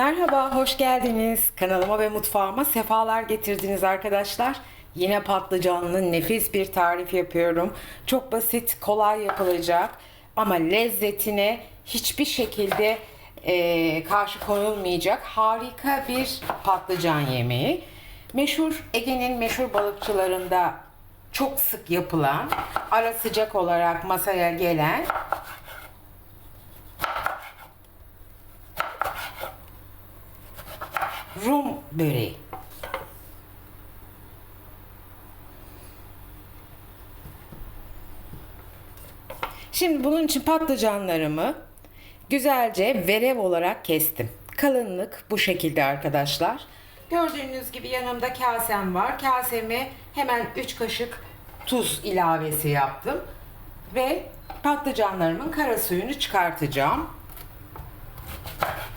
Merhaba, hoş geldiniz. Kanalıma ve mutfağıma sefalar getirdiniz arkadaşlar. Yine patlıcanlı nefis bir tarif yapıyorum. Çok basit, kolay yapılacak ama lezzetine hiçbir şekilde eee, karşı konulmayacak harika bir patlıcan yemeği. Meşhur Ege'nin meşhur balıkçılarında çok sık yapılan, ara sıcak olarak masaya gelen Rum böreği. Şimdi bunun için patlıcanlarımı güzelce verev olarak kestim. Kalınlık bu şekilde arkadaşlar. Gördüğünüz gibi yanımda kasem var. Kaseme hemen 3 kaşık tuz ilavesi yaptım. Ve patlıcanlarımın kara suyunu çıkartacağım.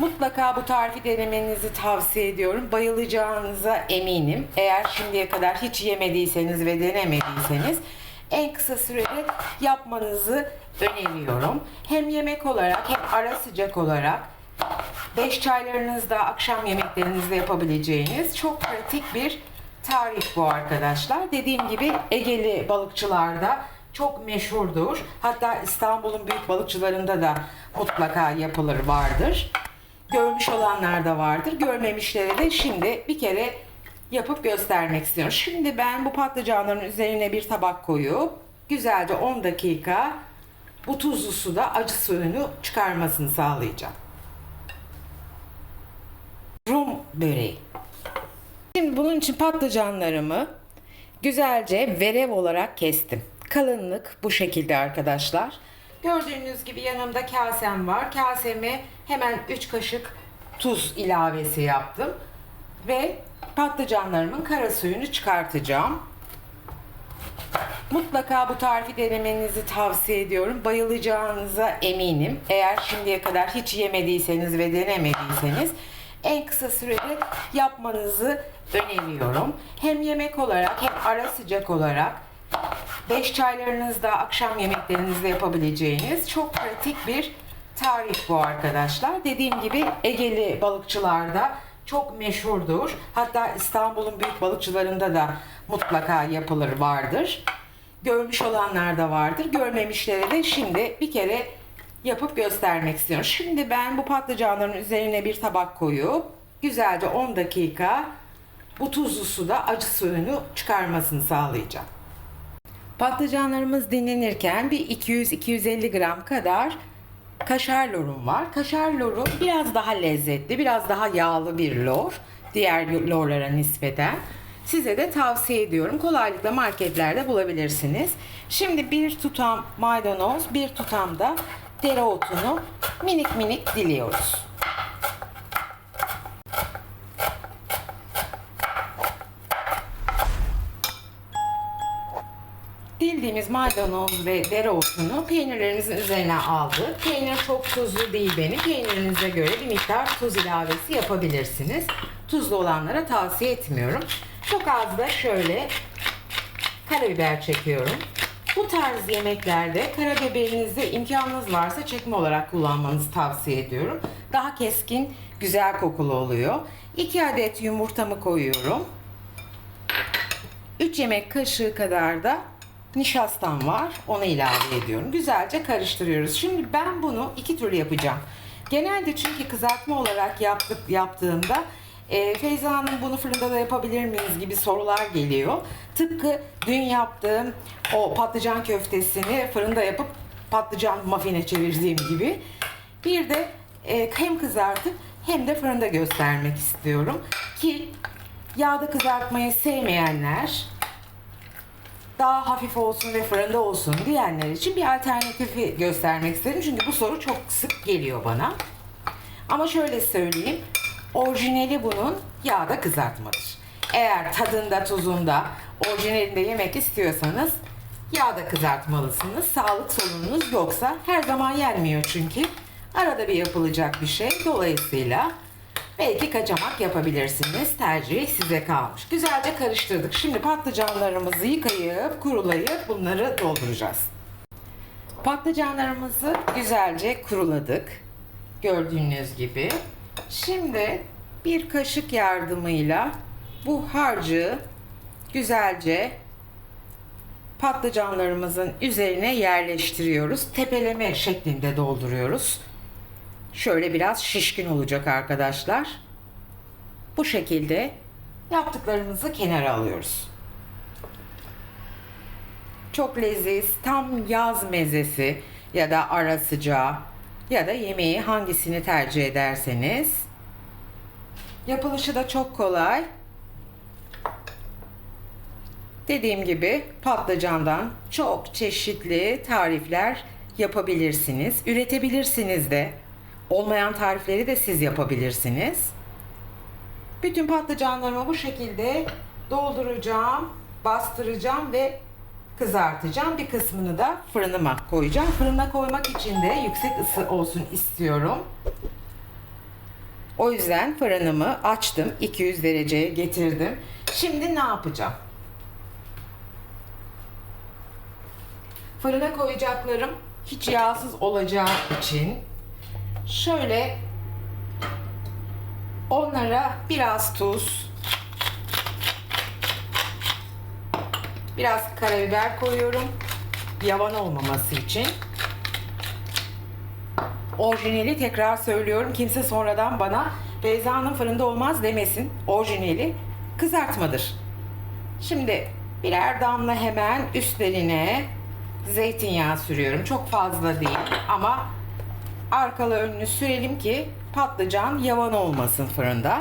Mutlaka bu tarifi denemenizi tavsiye ediyorum. Bayılacağınıza eminim. Eğer şimdiye kadar hiç yemediyseniz ve denemediyseniz en kısa sürede yapmanızı öneriyorum. Hem yemek olarak hem ara sıcak olarak 5 çaylarınızda, akşam yemeklerinizde yapabileceğiniz çok pratik bir tarif bu arkadaşlar. Dediğim gibi Egeli balıkçılarda çok meşhurdur. Hatta İstanbul'un büyük balıkçılarında da mutlaka yapılır vardır. Görmüş olanlar da vardır. Görmemişlere de şimdi bir kere yapıp göstermek istiyorum. Şimdi ben bu patlıcanların üzerine bir tabak koyup güzelce 10 dakika bu tuzlu suda acı suyunu çıkarmasını sağlayacağım. Rum böreği. Şimdi bunun için patlıcanlarımı güzelce verev olarak kestim. Kalınlık bu şekilde arkadaşlar. Gördüğünüz gibi yanımda kasem var. Kaseme hemen 3 kaşık tuz ilavesi yaptım. Ve patlıcanlarımın kara suyunu çıkartacağım. Mutlaka bu tarifi denemenizi tavsiye ediyorum. Bayılacağınıza eminim. Eğer şimdiye kadar hiç yemediyseniz ve denemediyseniz en kısa sürede yapmanızı öneriyorum. Hem yemek olarak hem ara sıcak olarak 5 çaylarınızda, akşam yemeklerinizde yapabileceğiniz çok pratik bir tarif bu arkadaşlar. Dediğim gibi Egeli balıkçılarda çok meşhurdur. Hatta İstanbul'un büyük balıkçılarında da mutlaka yapılır vardır. Görmüş olanlar da vardır. Görmemişlere de şimdi bir kere yapıp göstermek istiyorum. Şimdi ben bu patlıcanların üzerine bir tabak koyup güzelce 10 dakika bu tuzlu suda acı suyunu çıkarmasını sağlayacağım. Patlıcanlarımız dinlenirken bir 200-250 gram kadar kaşar lorum var. Kaşar loru biraz daha lezzetli, biraz daha yağlı bir lor. Diğer lorlara nispeten. Size de tavsiye ediyorum. Kolaylıkla marketlerde bulabilirsiniz. Şimdi bir tutam maydanoz, bir tutam da dereotunu minik minik diliyoruz. Maydanoz ve dereotunu peynirlerimizin üzerine aldık. Peynir çok tuzlu değil benim. Peynirinize göre bir miktar tuz ilavesi yapabilirsiniz. Tuzlu olanlara tavsiye etmiyorum. Çok az da şöyle karabiber çekiyorum. Bu tarz yemeklerde karabiberinizi imkanınız varsa çekme olarak kullanmanızı tavsiye ediyorum. Daha keskin, güzel kokulu oluyor. 2 adet yumurtamı koyuyorum. 3 yemek kaşığı kadar da nişastam var. Onu ilave ediyorum. Güzelce karıştırıyoruz. Şimdi ben bunu iki türlü yapacağım. Genelde çünkü kızartma olarak yaptık, yaptığımda e, Feyza Hanım bunu fırında da yapabilir miyiz gibi sorular geliyor. Tıpkı dün yaptığım o patlıcan köftesini fırında yapıp patlıcan mafine çevirdiğim gibi. Bir de e, hem kızartıp hem de fırında göstermek istiyorum. Ki yağda kızartmayı sevmeyenler daha hafif olsun ve fırında olsun diyenler için bir alternatifi göstermek istedim. Çünkü bu soru çok sık geliyor bana. Ama şöyle söyleyeyim. Orijinali bunun yağda kızartmadır. Eğer tadında, tuzunda, orijinalinde yemek istiyorsanız yağda kızartmalısınız. Sağlık sorununuz yoksa her zaman yenmiyor çünkü. Arada bir yapılacak bir şey. Dolayısıyla Belki kaçamak yapabilirsiniz. Tercih size kalmış. Güzelce karıştırdık. Şimdi patlıcanlarımızı yıkayıp kurulayıp bunları dolduracağız. Patlıcanlarımızı güzelce kuruladık. Gördüğünüz gibi. Şimdi bir kaşık yardımıyla bu harcı güzelce patlıcanlarımızın üzerine yerleştiriyoruz. Tepeleme şeklinde dolduruyoruz. Şöyle biraz şişkin olacak arkadaşlar. Bu şekilde yaptıklarımızı kenara alıyoruz. Çok leziz, tam yaz mezesi ya da ara sıcağı ya da yemeği hangisini tercih ederseniz. Yapılışı da çok kolay. Dediğim gibi patlıcandan çok çeşitli tarifler yapabilirsiniz. Üretebilirsiniz de. Olmayan tarifleri de siz yapabilirsiniz. Bütün patlıcanlarımı bu şekilde dolduracağım, bastıracağım ve kızartacağım. Bir kısmını da fırınıma koyacağım. Fırına koymak için de yüksek ısı olsun istiyorum. O yüzden fırınımı açtım. 200 dereceye getirdim. Şimdi ne yapacağım? Fırına koyacaklarım hiç yağsız olacağı için şöyle onlara biraz tuz, biraz karabiber koyuyorum. Yavan olmaması için. Orijinali tekrar söylüyorum. Kimse sonradan bana Beyza'nın fırında olmaz demesin. Orijinali kızartmadır. Şimdi birer damla hemen üstlerine zeytinyağı sürüyorum. Çok fazla değil ama arkalı önlü sürelim ki patlıcan yavan olmasın fırında.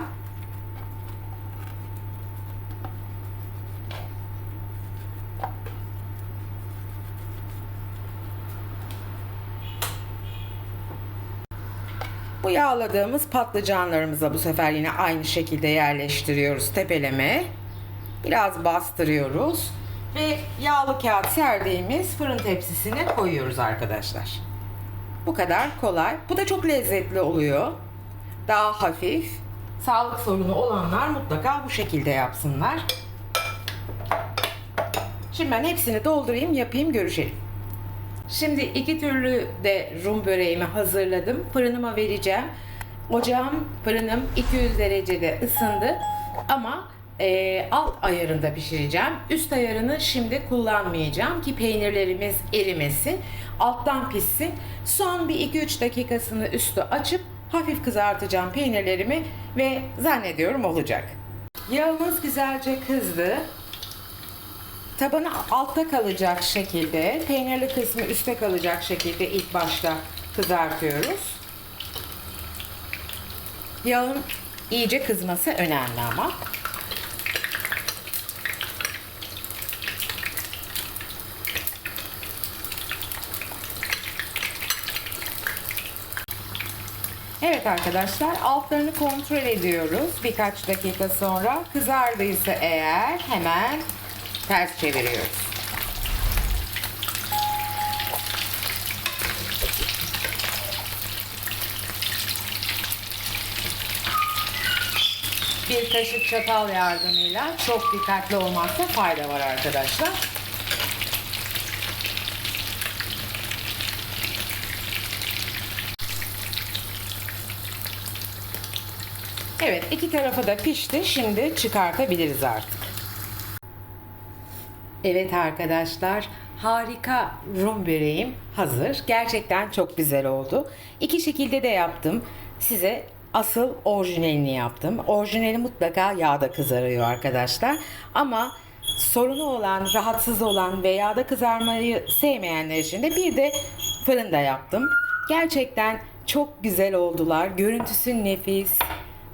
Bu yağladığımız patlıcanlarımıza bu sefer yine aynı şekilde yerleştiriyoruz tepeleme. Biraz bastırıyoruz ve yağlı kağıt serdiğimiz fırın tepsisine koyuyoruz arkadaşlar. Bu kadar kolay. Bu da çok lezzetli oluyor. Daha hafif. Sağlık sorunu olanlar mutlaka bu şekilde yapsınlar. Şimdi ben hepsini doldurayım, yapayım, görüşelim. Şimdi iki türlü de rum böreğimi hazırladım. Fırınıma vereceğim. Ocağım, fırınım 200 derecede ısındı. Ama e, alt ayarında pişireceğim. Üst ayarını şimdi kullanmayacağım ki peynirlerimiz erimesin. Alttan pişsin. Son bir 2-3 dakikasını üstü açıp hafif kızartacağım peynirlerimi ve zannediyorum olacak. Yağımız güzelce kızdı. Tabanı altta kalacak şekilde, peynirli kısmı üstte kalacak şekilde ilk başta kızartıyoruz. Yağın iyice kızması önemli ama. Evet arkadaşlar altlarını kontrol ediyoruz birkaç dakika sonra. Kızardıysa eğer hemen ters çeviriyoruz. Bir kaşık çatal yardımıyla çok dikkatli olmakta fayda var arkadaşlar. Evet iki tarafı da pişti. Şimdi çıkartabiliriz artık. Evet arkadaşlar harika rum böreğim hazır. Gerçekten çok güzel oldu. İki şekilde de yaptım. Size asıl orijinalini yaptım. Orijinali mutlaka yağda kızarıyor arkadaşlar. Ama sorunu olan, rahatsız olan ve yağda kızarmayı sevmeyenler için de bir de fırında yaptım. Gerçekten çok güzel oldular. Görüntüsü nefis.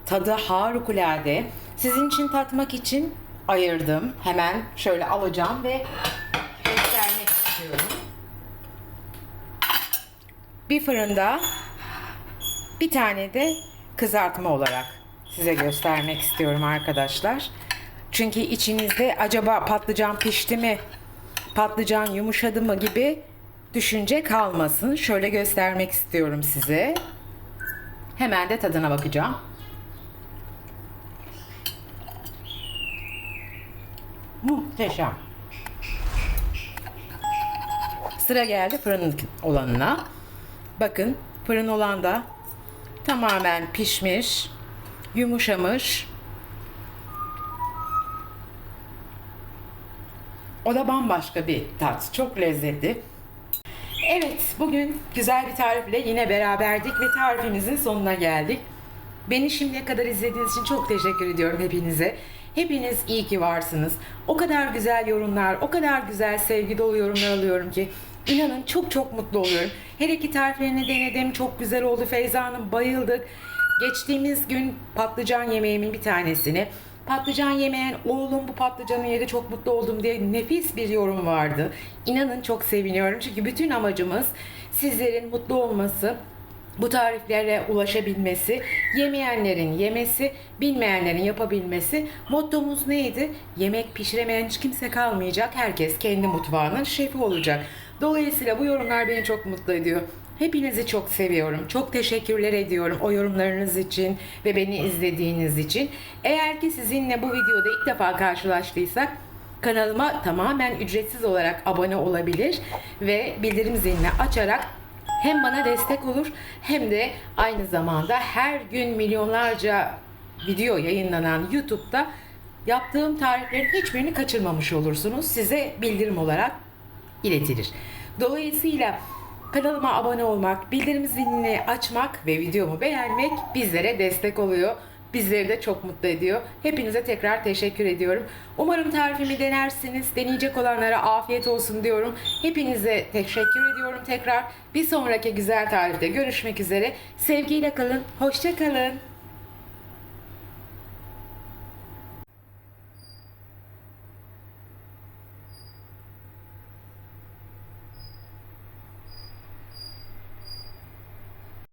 Tadı harikulade. Sizin için tatmak için ayırdım. Hemen şöyle alacağım ve göstermek istiyorum. Bir fırında bir tane de kızartma olarak size göstermek istiyorum arkadaşlar. Çünkü içinizde acaba patlıcan pişti mi, patlıcan yumuşadı mı gibi düşünce kalmasın. Şöyle göstermek istiyorum size. Hemen de tadına bakacağım. Muhteşem. Sıra geldi fırın olanına. Bakın fırın olan da Tamamen pişmiş, yumuşamış. O da bambaşka bir tat. Çok lezzetli. Evet, bugün güzel bir tarifle yine beraberdik ve tarifimizin sonuna geldik. Beni şimdiye kadar izlediğiniz için çok teşekkür ediyorum hepinize. Hepiniz iyi ki varsınız. O kadar güzel yorumlar, o kadar güzel sevgi dolu yorumlar alıyorum ki inanın çok çok mutlu oluyorum. Her iki tariflerini denedim. Çok güzel oldu Feyza Hanım. Bayıldık. Geçtiğimiz gün patlıcan yemeğimin bir tanesini Patlıcan yemeyen oğlum bu patlıcanı yedi çok mutlu oldum diye nefis bir yorum vardı. İnanın çok seviniyorum çünkü bütün amacımız sizlerin mutlu olması, bu tariflere ulaşabilmesi, yemeyenlerin yemesi, bilmeyenlerin yapabilmesi. Mottomuz neydi? Yemek pişiremeyen hiç kimse kalmayacak. Herkes kendi mutfağının şefi olacak. Dolayısıyla bu yorumlar beni çok mutlu ediyor. Hepinizi çok seviyorum. Çok teşekkürler ediyorum o yorumlarınız için ve beni izlediğiniz için. Eğer ki sizinle bu videoda ilk defa karşılaştıysak kanalıma tamamen ücretsiz olarak abone olabilir ve bildirim zilini açarak hem bana destek olur hem de aynı zamanda her gün milyonlarca video yayınlanan YouTube'da yaptığım tariflerin hiçbirini kaçırmamış olursunuz. Size bildirim olarak iletilir. Dolayısıyla kanalıma abone olmak, bildirim zilini açmak ve videomu beğenmek bizlere destek oluyor. Bizleri de çok mutlu ediyor. Hepinize tekrar teşekkür ediyorum. Umarım tarifimi denersiniz. Deneyecek olanlara afiyet olsun diyorum. Hepinize teşekkür ediyorum tekrar. Bir sonraki güzel tarifte görüşmek üzere. Sevgiyle kalın. Hoşça kalın.